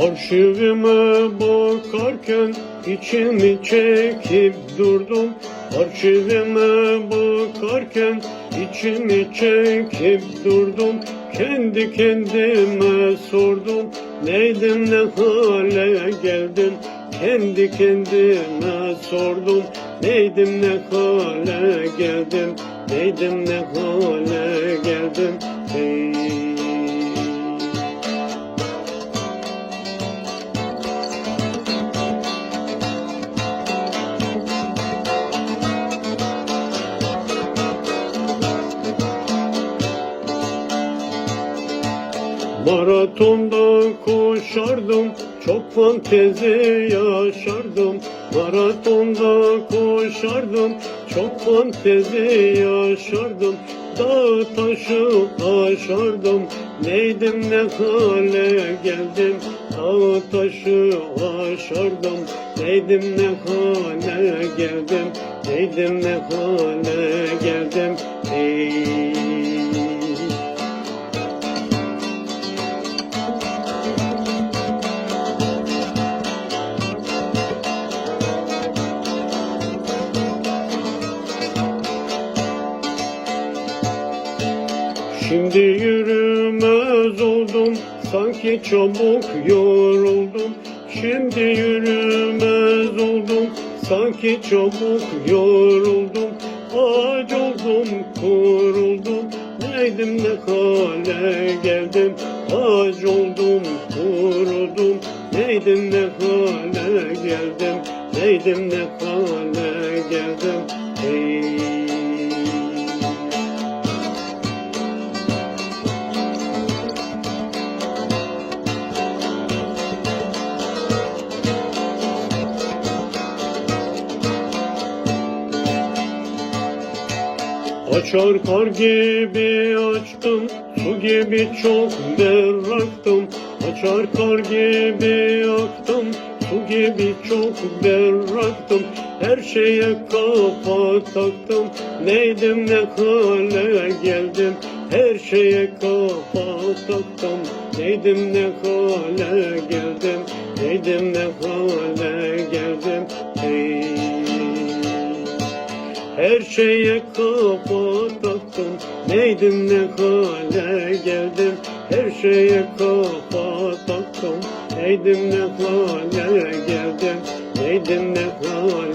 Arşivime bakarken içimi çekip durdum. Arşivime bakarken içimi çekip durdum. Kendi kendime sordum Neydim ne hale geldim Kendi kendime sordum Neydim ne hale geldim Neydim ne hale geldim Hey. Maratonda koşardım, çok fantezi yaşardım. Maratonda koşardım, çok fantezi yaşardım. Dağ taşı aşardım, neydim ne hale geldim. Dağ taşı aşardım, neydim ne hale geldim. Neydim ne hale geldim. Ey. Şimdi yürümez oldum sanki çabuk yoruldum. Şimdi yürümez oldum sanki çabuk yoruldum. Ağaç oldum kuruldum neydim ne hale geldim. Ağaç oldum kurudum neydim ne hale geldim. Neydim ne hale geldim. Hey. Açar kar gibi açtım, su gibi çok berraktım. Açar kar gibi aktım, su gibi çok berraktım. Her şeye kafa taktım, neydim ne hale geldim. Her şeye kafa taktım, neydim ne hale geldim. Neydim ne hale geldim. Her şeye kafa taktım Neydim ne hale geldim? Her şeye kafa taktım Neydim ne hale geldim? Neydim ne hale